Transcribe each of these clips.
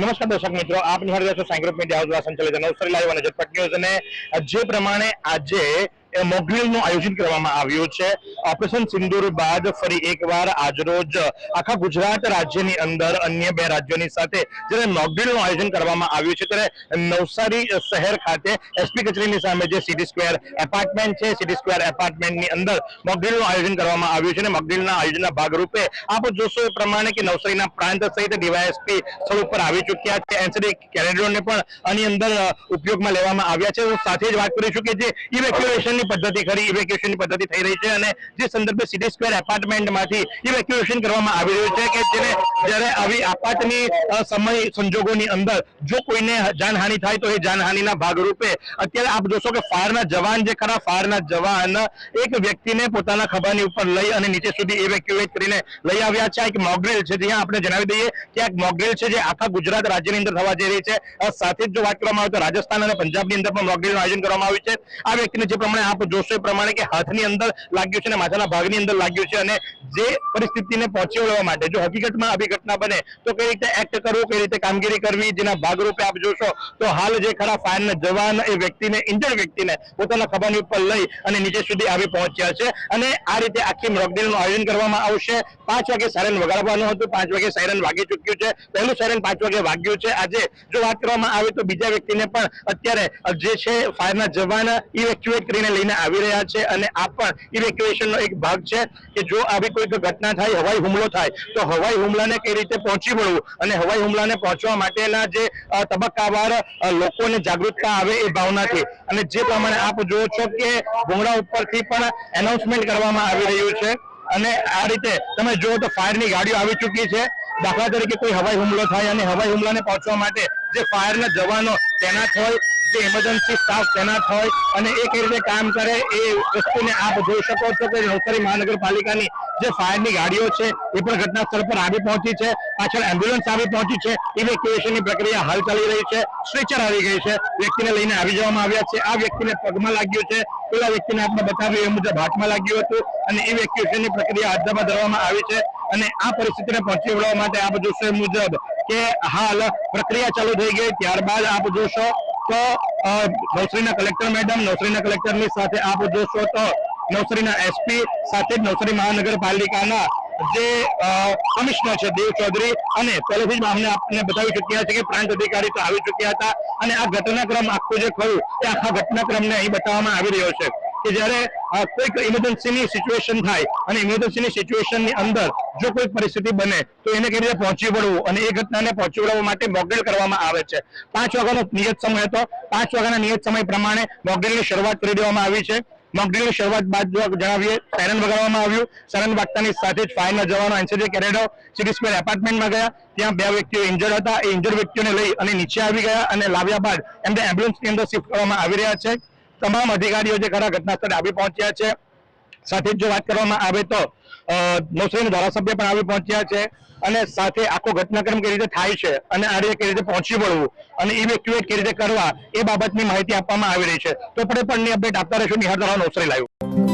નમસ્કાર દર્શક મિત્રો આપ નિહાળી રહ્યા છો સાંગ્રુપ મીડિયા હાઉસ સંચાલિત નવસારી લાઈવ અને ઝટપટ ન્યૂઝ અને જે પ્રમાણે આજે મોકડ્રીલનું આયોજન કરવામાં આવ્યું છે. ઓપરેશન સિંદૂર બાદ ફરી એકવાર આજરોજ આખા ગુજરાત રાજ્યની અંદર અન્ય બે રાજ્યોની સાથે જ્યારે મોકડ્રીલનું આયોજન કરવામાં આવ્યું છે, ત્યારે નવસારી શહેર ખાતે એસપી કચેરીની સામે જે સિટી સ્ક્વેર એપાર્ટમેન્ટ છે, સિટી સ્ક્વેર એપાર્ટમેન્ટની અંદર મોકડ્રીલનું આયોજન કરવામાં આવ્યું છે અને મોકડ્રીલના આયોજનના ભાગરૂપે આપ જોશો એ પ્રમાણે કે નવસારીના પ્રાંત સહિત ડીવાયએસપી સ્થળ ઉપર આવી ચૂક્યા છે. એનસીડી કેરેડરોને પણ આની અંદર ઉપયોગમાં લેવામાં આવ્યા છે. હું સાથે જ વાત કરીશું કે જે ઇવેક્યુએશનની પદ્ધતિ ખરી ઇવેક્યુએશનની પદ્ધતિ થઈ રહી છે અને જે સંદર્ભે સિટી સ્ક્વેર એપાર્ટમેન્ટમાંથી ઇવેક્યુએશન કરવામાં આવી રહ્યું છે કે જેને જ્યારે આવી આપાતની સમય સંજોગોની અંદર જો કોઈને જાનહાનિ થાય તો એ જાનહાનિના ભાગરૂપે અત્યારે આપ જોશો કે ફાયરના જવાન જે ખરા, ફાયરના જવાન એક વ્યક્તિને પોતાના ખભાની ઉપર લઈ અને નીચે સુધી ઇવેક્યુએટ કરીને લઈ આવ્યા છે. એક મોગરેલ છે, જ્યાં આપણે જણાવી દઈએ કે આ મોકડ્રીલ છે જે આખા ગુજરાત રાજ્યની અંદર થવા જઈ રહી છે. સાથે જ વાત કરવામાં આવે તો રાજસ્થાન અને પંજાબની અંદર પણ મોકડ્રીલનું આયોજન કરવામાં આવ્યું છે. આ વ્યક્તિને જે પ્રમાણે આપ જોશો એ પ્રમાણે કે હાથની અંદર લાગ્યું છે અને માથાના ભાગની અંદર લાગ્યું છે અને જે પરિસ્થિતિને પહોંચી વળવા માટે, જો હકીકતમાં આવી ઘટના બને, તો કઈ રીતે એક્ટ કરવું, કઈ રીતે કામગીરી કરવી, જેના ભાગરૂપે આપ જોશો, તો હાલ જે ખરા ફાયરના જવાન એ વ્યક્તિને ઇન્જર્ડ વ્યક્તિને પોતાના ખભાની ઉપર લઈ અને નીચે સુધી આવી પહોંચ્યા છે. અને આ રીતે આખી મોકડ્રીલનું આયોજન કરવામાં આવશે. પાંચ વાગે સાયરન વગાડવાનું હતું, પાંચ વાગે સાયરન વાગી ચૂક્યું છે. પહેલું સાયરન પાંચ વાગે વાગ્યું છે. આજે જો વાત કરવામાં આવે તો બીજા વ્યક્તિને પણ અત્યારે જે છે ફાયરના જવાન ઇવેક્યુએટ કરીને લઈને આવી રહ્યા છે અને આ પણ ઇવેક્યુએશનનો એક ભાગ છે કે જો આવી કોઈક ઘટના થાય, હવાઈ હુમલો થાય, તો હવાઈ હુમલાને કઈ રીતે પહોંચી વળવું? અને હવાઈ હુમલાને પહોંચવા માટેના જે તબક્કાવાર લોકોને જાગૃતતા આવે એ ભાવનાથી. અને જે પ્રમાણે આપ જુઓ છો કે ભૂંગળા ઉપરથી પણ એનાઉન્સમેન્ટ કરવામાં આવી રહ્યું છે. અને આ રીતે તમે જુઓ તો ફાયરની ગાડીઓ આવી ચૂકી છે. દાખલા તરીકે કોઈ હવાઈ હુમલો થાય અને હવાઈ હુમલાને પહોંચવા માટે જે ફાયરના જવાનો તૈનાત હોય જે ઇમરજન્સી સ્ટાફ તૈનાત હોય અને એ કઈ રીતે કામ કરે એ વસ્તુને આપ જોઈ શકો છો કે નવસારી મહાનગરપાલિકાની જે ફાયરની ગાડીઓ છે, એ પણ ઘટના સ્થળ પર આવી પહોંચી છે. પાછળ એમ્બ્યુલન્સ આવી પહોંચી છે. ઇવેક્યુએશનની પ્રક્રિયા હાલ ચાલી રહી છે. સ્ટ્રેચર આવી ગઈ છે. વ્યક્તિને લઈને આવી જવામાં આવ્યા છે. આ વ્યક્તિને પગમાં લાગ્યું છે. પેલા વ્યક્તિને આપણે બતાવ્યું, એ મુજબ હાથમાં લાગ્યું હતું અને ઇવેક્યુએશનની પ્રક્રિયા હાથમાં ધરવામાં આવી છે અને આ પરિસ્થિતિને પહોંચી વળવા માટે આપ જોશો મુજબ કે હાલ પ્રક્રિયા ચાલુ થઈ ગઈ. ત્યારબાદ આપ જોશો તો નવસારીના કલેક્ટર મેડમ, નવસારીના કલેક્ટરની સાથે આપ જોશો તો, નવસારીના એસપી સાથે જ મહાનગરપાલિકાના જે કમિશનર છે, દેવ ચૌધરી, અને પહેલેથી જ અમને આપને બતાવી ચૂક્યા છે કે પ્રાંત અધિકારી તો આવી ચૂક્યા હતા, અને આ ઘટનાક્રમ આખું જે ખરું એ આખા ઘટનાક્રમને અહીં બતાવવામાં આવી રહ્યો છે. કે જ્યારે કોઈક ઇમરજન્સીની સિચ્યુએશન થાય અને ઇમરજન્સીની સિચ્યુએશનની અંદર જો કોઈ પરિસ્થિતિ બને, તો એને કઈ રીતે પહોંચી વળવું અને એ ઘટનાને પહોંચી વળવા માટે મોકડ્રીલ કરવામાં આવે છે. પાંચ વાગ્યાનો નિયત સમય હતો. પાંચ વાગ્યાના નિયત સમય પ્રમાણે મોકડ્રીલની શરૂઆત કરી દેવામાં આવી છે. મોકડ્રીલની શરૂઆત બાદ જણાવીએ સાયરન વગાડવામાં આવ્યું. સાયરન વાગતાની સાથે જ ફાયરના જવાનો એનસીજી કેરેડો સિટી સ્ક્વેર એપાર્ટમેન્ટમાં ગયા. ત્યાં બે વ્યક્તિઓ ઇન્જર્ડ હતા. એ ઇન્જર્ડ વ્યક્તિઓને લઈ અને નીચે આવી ગયા અને લાવ્યા બાદ એમને એમ્બ્યુલન્સની અંદર શિફ્ટ કરવામાં આવી રહ્યા છે. તમામ અધિકારીઓ જે ખરા ઘટના સ્થળે આવી પહોંચ્યા છે. સાથે જ વાત કરવામાં આવે તો નવસારીના ધારાસભ્ય પણ આવી પહોંચ્યા છે અને સાથે આખો ઘટનાક્રમ કઈ રીતે થાય છે અને આ રીતે કઈ રીતે પહોંચી વળવું અને ઇવેક્યુએટ કઈ રીતે કરવા એ બાબતની માહિતી આપવામાં આવી રહી છે. તો પણ અપડેટ આપતા રહેશું. નિહાળ ધરાવ નવસારી લાઈવ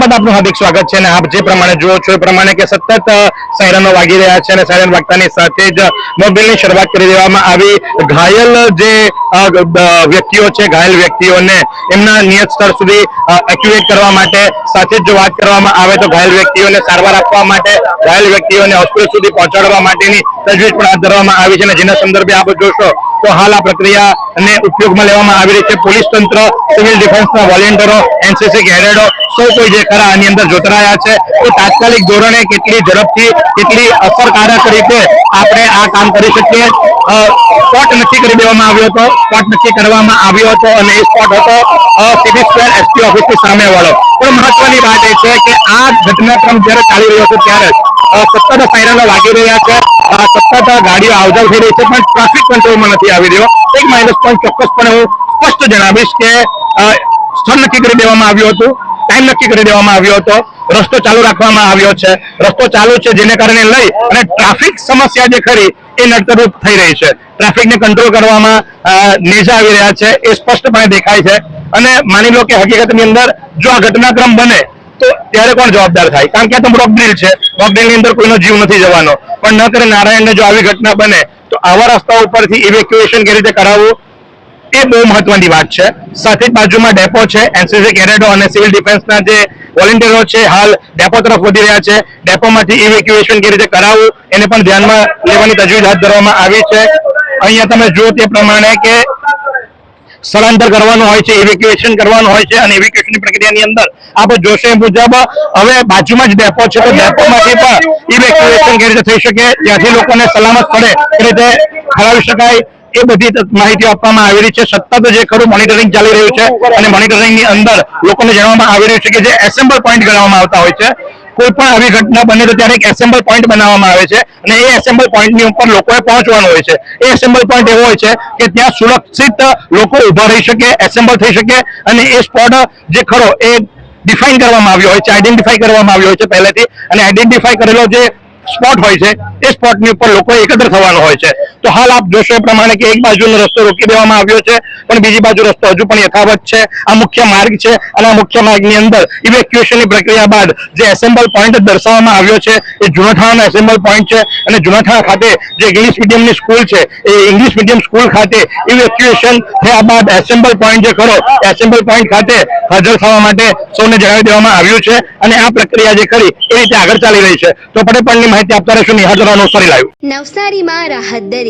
બાદ આપનું હાર્દિક સ્વાગત છે અને આપ જે પ્રમાણે જુઓ છો એ પ્રમાણે કે સતત સાયરનો વાગી રહ્યા છે અને સાયરન વાગતાની સાથે જ મોબાઈલની શરૂઆત કરી દેવામાં આવી. ઘાયલ જે વ્યક્તિઓ છે, ઘાયલ વ્યક્તિઓને એમના નિયત સ્થળ સુધી એક્યુએટ કરવા માટે સાથે જ જો વાત કરવામાં આવે તો ઘાયલ વ્યક્તિઓને સારવાર આપવા માટે, ઘાયલ વ્યક્તિઓને હોસ્પિટલ સુધી પહોંચાડવા માટેની તજવીજ પણ હાથ ધરવામાં આવી છે અને જેના સંદર્ભે આપ જોશો તો હાલ આ પ્રક્રિયાને ઉપયોગમાં લેવામાં આવી રહી છે. પોલીસ તંત્ર, સિવિલ ડિફેન્સના વોલેન્ટિયરો, એનસીસી કેડેટો સૌ કોઈ જે ખરા આની અંદર જોતરાયા છે, તો તાત્કાલિક ધોરણે કેટલી ઝડપથી, કેટલી અસરકારક રીતે આપણે આ કામ કરી શકીએ. સ્પોટ નક્કી કરી દેવામાં આવ્યો હતો સ્પોટ નક્કી કરવામાં આવ્યો હતો અને એ સ્પોટ હતો સિટી સ્ક્વેર એસપી ઓફિસની સામે વાળો પણ મહત્વની વાત એ છે કે આ ઘટનાક્રમ જ્યારે ચાલી રહ્યો હતો ત્યારે સતત સાયરનો વાગી રહ્યા છે સતત ગાડીઓ આવજાવ થઈ રહી છે, પણ ટ્રાફિક કંટ્રોલમાં નથી આવી રહ્યો. એક માઇનસ પોઈન્ટ ચોક્કસપણે હું સ્પષ્ટ જણાવીશ કે સ્થળ નક્કી કરી દેવામાં આવ્યું હતું. ટાઈમ નક્કી કરી દેવામાં આવ્યો હતો. રસ્તો ચાલુ રાખવામાં આવ્યો છે. રસ્તો ચાલુ છે જેને કારણે લઈ અને ટ્રાફિક સમસ્યા જે ખરી એ નડતરૂપ થઈ રહી છે. ટ્રાફિકને કંટ્રોલ કરવામાં નેજા આવી રહ્યા છે. એ સ્પષ્ટપણે દેખાય છે. અને માની લો કે હકીકતની અંદર જો આ ઘટનાક્રમ બને, તો ત્યારે કોણ જવાબદાર થાય? કારણ કે આ તો ડ્રીલ છે. મોક ડ્રીલ અંદર કોઈનો જીવ નથી જવાનો. પણ ન કરે નારાયણને જો આવી ઘટના બને, તો આવા રસ્તા ઉપરથી ઇવેક્યુએશન કેવી રીતે કરાવવું? એ બહુ મહત્વની વાત છે. સાથે જ બાજુમાં ડેપો છે, એનસીસી કેડેટો અને સિવિલ ડિફેન્સના જે વોલેન્ટિયરો છે, હાલ ડેપો તરફ વધી રહ્યા છે. ડેપોમાંથી ઇવેક્યુએશન કેવી રીતે કરાવવું, એને પણ ધ્યાનમાં લેવાની તજવીજ હાથ ધરવામાં આવી છે. અહીંયા તમે જુઓ તે પ્રમાણે કે સ્થળાંતર કરવાનું હોય છે ઇવેક્યુએશન કરવાનું હોય છે અને ઇવેક્યુએશનની પ્રક્રિયાની અંદર આપણે જોશે મુજબ હવે બાજુમાં જ ડેપો છે, તો ડેપોમાંથી પણ ઇવેક્યુએશન કેવી રીતે થઈ શકે, ત્યાંથી લોકોને સલામત સ્થળે એ રીતે ખરાવી શકાય એ બધી ત- માહિતી આપવામાં આવી રહી છે. સતત જે ખરું મોનિટરિંગ ચાલી રહ્યું છે અને મોનિટરિંગની અંદર લોકોને જણાવવામાં આવી રહ્યું છે કે જે એસેમ્બલ પોઈન્ટ ગણવામાં આવતા હોય છે. કોઈ પણ આવી ઘટના બને તો ત્યારે એક એસેમ્બલ પોઈન્ટ બનાવવામાં આવે છે અને એ એસેમ્બલ પોઈન્ટની ઉપર લોકોએ પહોંચવાનું હોય છે. એ એસેમ્બલ પોઈન્ટ એવો હોય છે કે ત્યાં સુરક્ષિત લોકો ઊભા રહી શકે એસેમ્બલ થઈ શકે અને એ સ્પોટ જે ખરો એ ડિફાઇન કરવામાં આવ્યો હોય છે આઈડેન્ટિફાઈ કરવામાં આવ્યો હોય છે પહેલેથી અને આઈડેન્ટિફાઈ કરેલો જે સ્પોટ હોય છે, એ સ્પોટની ઉપર લોકો એકત્ર થવાનો હોય છે. તો હાલ આપ જોશો એ પ્રમાણે કે એક બાજુનો રસ્તો રોકી દેવામાં આવ્યો છે, પણ બીજી બાજુ રસ્તો હજુ પણ યથાવત છે. આ મુખ્ય માર્ગ છે અને આ મુખ્ય માર્ગની અંદર ઇવેક્યુએશનની પ્રક્રિયા બાદ જે એસેમ્બલ પોઈન્ટ દર્શાવવામાં આવ્યો છે, એ જુનાઠાણાનો એસેમ્બલ પોઈન્ટ છે અને જુનાઠાણા ખાતે જે ઇંગ્લિશ મીડિયમની સ્કૂલ છે, એ ઇંગ્લિશ મીડિયમ સ્કૂલ ખાતે ઇવેક્યુએશન થયા બાદ એસેમ્બલ પોઈન્ટ જે ખરો એસેમ્બલ પોઈન્ટ ખાતે હાજર થવા માટે સૌને જણાવી દેવામાં આવ્યું છે અને આ પ્રક્રિયા જે ખરી, એ રીતે આગળ ચાલી રહી છે. તો પટેપણની માહિતી આપતા રહેશું. નિહાળ જવાનો સોરી લાઈવ નવસારીમાં રાહત દરે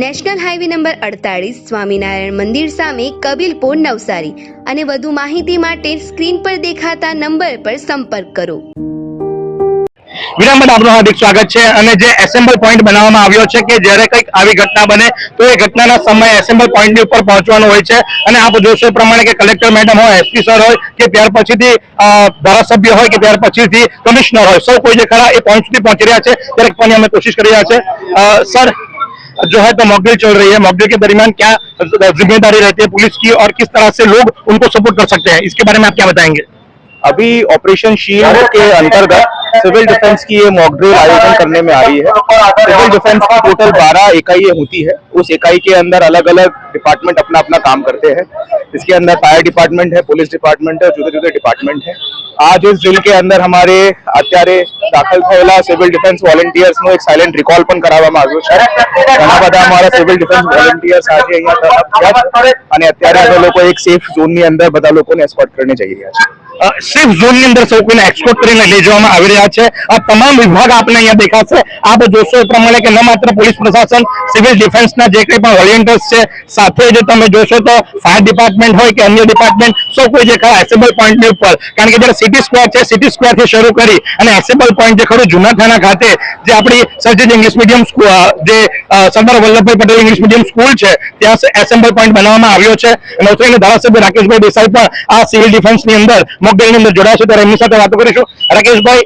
નેશનલ હાઈવે નંબર અડતાળીસ સ્વામિનારાયણ મંદિર સામે કબીલપુર નવસારી અને વધુ માહિતી માટે સ્ક્રીન પર દેખાતા નંબર પર સંપર્ક કરો. વિરામ બાદ આપનું હાર્દિક સ્વાગત છે અને જે એસેમ્બલ પોઈન્ટ બનાવવામાં આવ્યો છે કે જ્યારે કંઈક આવી ઘટના બને તો એ ઘટનાના સમયે એસેમ્બલ પોઈન્ટની ઉપર પહોંચવાનું હોય છે અને આપ જોશો પ્રમાણે કે કલેક્ટર મેડમ હોય, એસપી સર હોય કે ત્યાર પછીથી ધારાસભ્ય હોય કે ત્યાર પછીથી કમિશનર હોય, સૌ કોઈ જે ખરા એ પોઈન્ટ સુધી પહોંચી રહ્યા છે. ત્યારે પણ અમે કોશિશ કરી રહ્યા છે. સર जो है तो मॉकड्रिल चल रही है। मॉकड्रिल के दरमियान क्या ज़िम्मेदारी रहती है पुलिस की और किस तरह से लोग उनको सपोर्ट कर सकते हैं? इसके बारे में आप क्या बताएँगे? अभी ऑपरेशन शील्ड के अंतर्गत सिविल डिफेंस की ये मॉक ड्रिल आयोजन करने में आ रही है सिविल डिफेंस की टोटल 12 इकाइयां होती है उस इकाई के अंदर अलग अलग डिपार्टमेंट अपना अपना काम करते हैं इसके अंदर फायर डिपार्टमेंट है पुलिस डिपार्टमेंट है जुदे जुदे डिपार्टमेंट है आज इस ड्रिल के अंदर हमारे અત્યારે દાખલ થયેલા સિવિલ ડિફેન્સ વોલેન્ટિયર્સ નું એક સાયલેન્ટ રિકોલ પણ કરાવવામાં આવ્યું છે ઘણા બધા અમારા સિવિલ ડિફેન્સ વોલેન્ટિયર્સ આજે અહીંયા તરફ થયા છે અને અત્યારે અમે લોકો એક સેફ ઝોન ની અંદર બધા લોકોને એસ્કોર્ટ કરીને જઈ રહ્યા છે અ, સેફ ઝોનની અંદર સૌ કોઈને એક્સપોર્ટ કરીને લઈ જવામાં આવી રહ્યા છે. આ તમામ વિભાગ આપને અહીંયા દેખાશે. આપ જોશો એ પ્રમાણે કે ન માત્ર પોલીસ પ્રશાસન સિવિલ ડિફેન્સના જે કંઈ પણ વોલેન્ટિયર્સ છે સાથે જ તમે જોશો તો ફાયર ડિપાર્ટમેન્ટ હોય કે અન્ય ડિપાર્ટમેન્ટ સૌ કોઈ જે ખરા એસેબલ પોઈન્ટની ઉપર. કારણ કે જ્યારે સિટી સ્ક્વેર છે સિટી સ્ક્વેરથી શરૂ કરી અને એસેબલ પોઈન્ટ જે ખરું જૂનાથાણા ખાતે જે આપણી સરજી ઇંગ્લિશ મીડિયમ જે અ, સરદાર Vallabhbhai Patel English medium school છે ત્યાં એસેમ્બલ પોઈન્ટ બનાવવામાં આવ્યો છે. નવસારીના ધારાસભ્ય રાકેશભાઈ દેસાઈ પણ આ સિવિલ ડિફેન્સની અંદર મોકડેલની અંદર જોડાશે ત્યારે એમની સાથે વાતો કરીશું. રાકેશભાઈ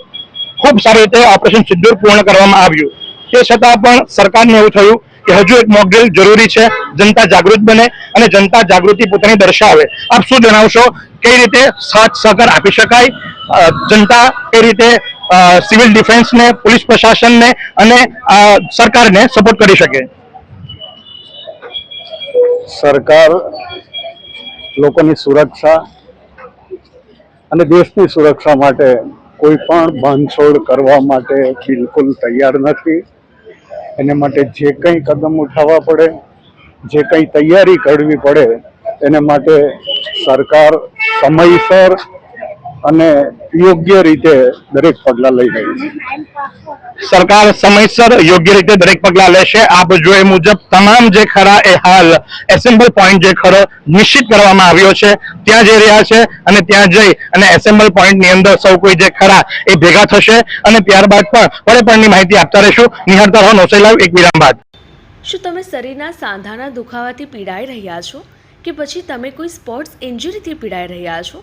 ખૂબ સારી રીતે ઓપરેશન સિદ્ધુર પૂર્ણ કરવામાં આવ્યું. તે છતાં પણ સરકારને એવું થયું કે હજુ એક મોકડ્રીલ જરૂરી છે. જનતા જાગૃત બને અને જનતા જાગૃતિ પોતાની દર્શાવે. આપ શું જણાવશો? કઈ રીતે સાથ સહકાર આપી શકાય? જનતા કઈ રીતે સિવિલ ડિફેન્સને, પોલીસ પ્રશાસનને અને સરકારને સપોર્ટ કરી શકે? સરકાર લોકોની સુરક્ષા અને દેશની સુરક્ષા માટે કોઈ પણ બાંધછોડ કરવા માટે બિલકુલ તૈયાર નથી. એને માટે જે કંઈ કદમ ઉઠાવવા પડે, જે કંઈ તૈયારી કરવી પડે, એને માટે સરકાર સમયસર અને યોગ્ય રીતે દરેક પગલાં લઈ રહી છે. સરકાર સમયસર યોગ્ય રીતે દરેક પગલાં લેશે. આપ જો એ મુજબ તમામ જે ખરા એ હાલ એસેમ્બલ પોઈન્ટ જે ખરો નિશ્ચિત કરવામાં આવ્યો છે. ત્યાં જઈ રહ્યા છે અને ત્યાં જઈ અને એસેમ્બલ પોઈન્ટની અંદર સૌ કોઈ જે ખરા એ ભેગા થશે અને ત્યારબાદ પણ પણની માહિતી આપતા રહીશું. નિહાળતા રહો નોસઈ એક વિરામ બાદ. શું તમે શરીરના સાંધાના દુખાવાથી પીડાઈ રહ્યા છો? કે પછી તમે કોઈ સ્પોર્ટ્સ ઇન્જરીથી પીડાઈ રહ્યા છો?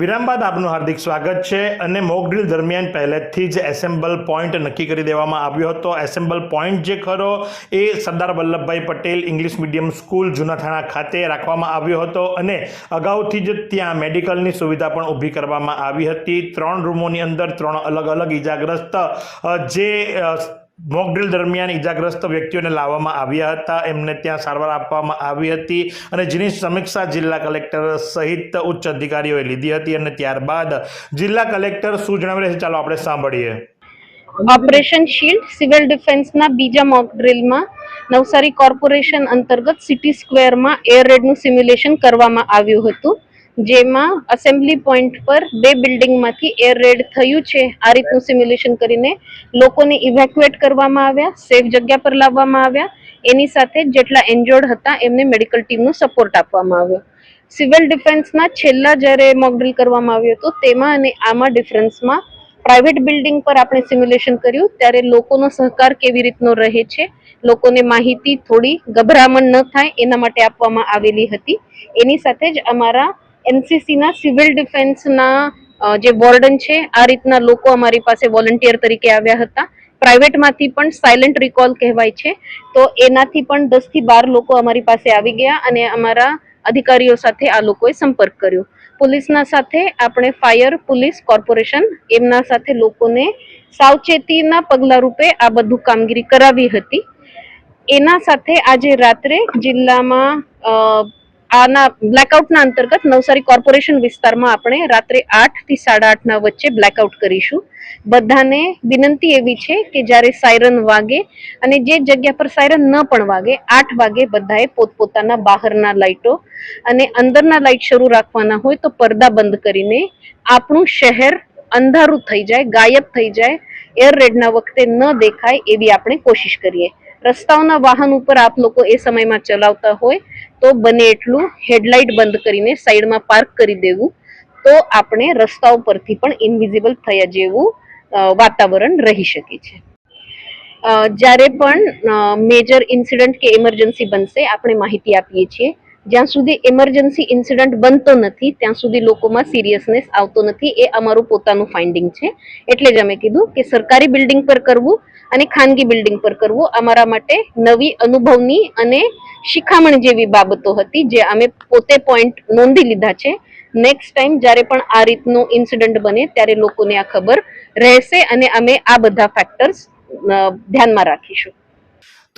વિરામ બાદ આપનું હાર્દિક સ્વાગત છે અને મોક દરમિયાન પહેલેથી જ એસેમ્બલ પોઈન્ટ નક્કી કરી દેવામાં આવ્યો હતો. એસેમ્બલ પોઈન્ટ જે ખરો એ Sardar Vallabhbhai Patel English medium school Junathana ખાતે રાખવામાં આવ્યો હતો અને અગાઉથી જ ત્યાં મેડિકલની સુવિધા પણ ઊભી કરવામાં આવી હતી. ત્રણ રૂમોની અંદર ત્રણ અલગ અલગ ઇજાગ્રસ્ત જે અ, મોક ડ્રીલ દરમિયાન ઇજાગ્રસ્ત વ્યક્તિઓને લાવવામાં આવ્યા હતા. એમને ત્યાં સારવાર આપવામાં આવી હતી અને જેની સમીક્ષા જિલ્લા કલેક્ટર સહિત ઉચ્ચ અધિકારીઓએ લીધી હતી અને ત્યારબાદ જિલ્લા કલેક્ટર શું જણાવી છે? ચાલો આપણે સાંભળીએ. ઓપરેશન શિલ્ડ સિવિલ ડિફેન્સના બીજા મોક ડ્રિલમાં નવસારી કોર્પોરેશન અંતર્ગત સિટી સ્ક્વેરમાં એર રેડનું સિમ્યુલેશન કરવામાં આવ્યું હતું. જેમાં અસેમ્બલી પોઈન્ટ પર બે બિલ્ડિંગમાંથી એર રેડ થયું છે. આ રીતનું સિમ્યુલેશન કરીને લોકોને ઇવેક્યુએટ કરવામાં આવ્યા સેફ જગ્યા પર લાવવામાં આવ્યા. એની સાથે જેટલા એન્જોર્ડ હતા, એમને મેડિકલ ટીમનો સપોર્ટ આપવામાં આવ્યો. સિવિલ ડિફેન્સના છેલ્લા જ્યારે મોકડ્રિલ કરવામાં આવ્યું હતું, તેમાં અને આમાં ડિફરન્સમાં પ્રાઇવેટ બિલ્ડિંગ પર આપણે સિમ્યુલેશન કર્યું, ત્યારે લોકોનો સહકાર કેવી રીતનો રહે છે, લોકોને માહિતી થોડી ગભરામણ ન થાય, એના માટે આપવામાં આવેલી હતી. એની સાથે જ અમારા એનસીસીના સિવિલ ડિફેન્સના જે વોર્ડન છે, આ રીતના લોકો અમારી પાસે વોલન્ટિયર તરીકે આવ્યા હતા. પ્રાઇવેટમાંથી પણ સાયલન્ટ રિકોલ કહેવાય છે. તો એનાથી પણ દસથી બાર લોકો અમારી પાસે આવી ગયા અને અમારા અધિકારીઓ સાથે આ લોકોએ સંપર્ક કર્યો. પોલીસના સાથે આપણે ફાયર, પોલીસ, કોર્પોરેશન એમના સાથે લોકોને સાવચેતીના પગલા રૂપે આ બધું કામગીરી કરાવી હતી. એના સાથે આજે રાત્રે જિલ્લામાં આના બ્લેકઆઉટના અંતર્ગત નવસારી કોર્પોરેશન વિસ્તારમાં આપણે રાત્રે આઠથી સાડા આઠના વચ્ચે બ્લેકઆઉટ કરીશું. બધાને વિનંતી એવી છે કે જ્યારે સાયરન વાગે અને જે જગ્યા પર સાયરન ન પણ વાગે, આઠ વાગે બધાએ પોતપોતાના બહારના લાઇટો અને અંદરના લાઇટ શરૂ રાખવાના હોય તો પડદા બંધ કરીને આપણું શહેર અંધારું થઈ જાય, ગાયબ થઈ જાય એર રેડના વખતે ન દેખાય એવી આપણે કોશિશ કરીએ. રસ્તાઓના વાહન ઉપર આપ લોકો એ સમયમાં ચલાવતા હોય, તો બને એટલું હેડલાઇટ બંધ કરીને સાઈડમાં પાર્ક કરી દેવું, તો આપણે રસ્તાઓ પરથી પણ ઇનવિઝિબલ થયા જેવું વાતાવરણ રહી શકે છે. જ્યારે પણ મેજર ઇન્સિડન્ટ કે ઇમરજન્સી બનશે, આપણે માહિતી આપીએ છીએ જ્યાં સુધી ઇમરજન્સી ઇન્સિડન્ટ બનતો નથી, ત્યાં સુધી લોકોમાં સિરિયસનેસ આવતો નથી, એ અમારું પોતાનું ફાઇન્ડિંગ છે. એટલે જ અમે કીધું કે સરકારી બિલ્ડિંગ પર કરવું અને ખાનગી બિલ્ડિંગ પર કરવું અમારા માટે નવી અનુભવની અને શિખામણ જેવી બાબતો હતી, જે અમે પોતે પોઈન્ટ નોંધી લીધા છે. નેક્સ્ટ ટાઈમ જ્યારે પણ આ રીતનું ઇન્સિડન્ટ બને, ત્યારે લોકોને આ ખબર રહેશે અને અમે આ બધા ફેક્ટર્સ ધ્યાનમાં રાખીશું.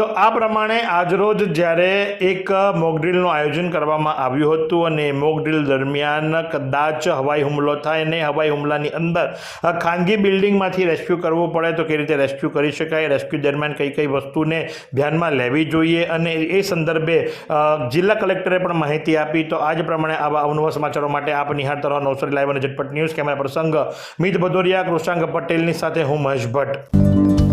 તો આ પ્રમાણે આજરોજ જ્યારે એક મોકડ્રીલનું આયોજન કરવામાં આવ્યું હતું અને મોકડ્રીલ દરમિયાન કદાચ હવાઈ હુમલો થાય અને હવાઈ હુમલાની અંદર ખાનગી બિલ્ડિંગમાંથી રેસ્ક્યુ કરવું પડે તો કઈ રીતે રેસ્ક્યુ કરી શકાય? રેસ્ક્યુ દરમિયાન કઈ કઈ વસ્તુને ધ્યાનમાં લેવી જોઈએ? અને એ સંદર્ભે જિલ્લા કલેક્ટરે પણ માહિતી આપી. તો આજ પ્રમાણે આવા અવનવા સમાચારો માટે આપ નિહાળતા રહો નવસારી લાઈવ અને ઝટપટ ન્યૂઝ કેમેરા પ્રસંગ મિત ભદોરિયા, કૃષાંગ પટેલની સાથે હું મહેશ ભટ્ટ.